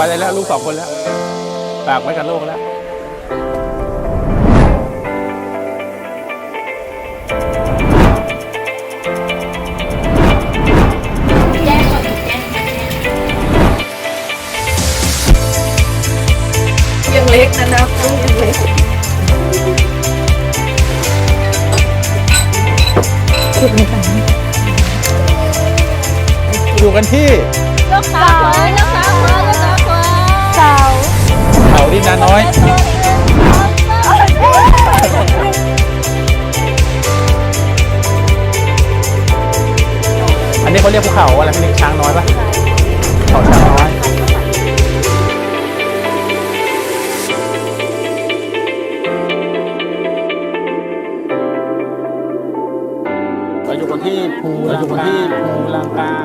องคนแล้วฝากไว้กับโลกแล้วแจ้งก่อนแจ้งยังเล็กนะครับลูกยังเล็กอยู่กันที่ ลูกสาวลูกสาวลูกสาว สาเขาดินนาน้อย อันนี้เขาเรียกภูเขาอะไรไม่เรียกช้างน้อยปะเขาช้างน้อย เราอยู่กันที่ภูเราอยู่กันที่ภูลังกา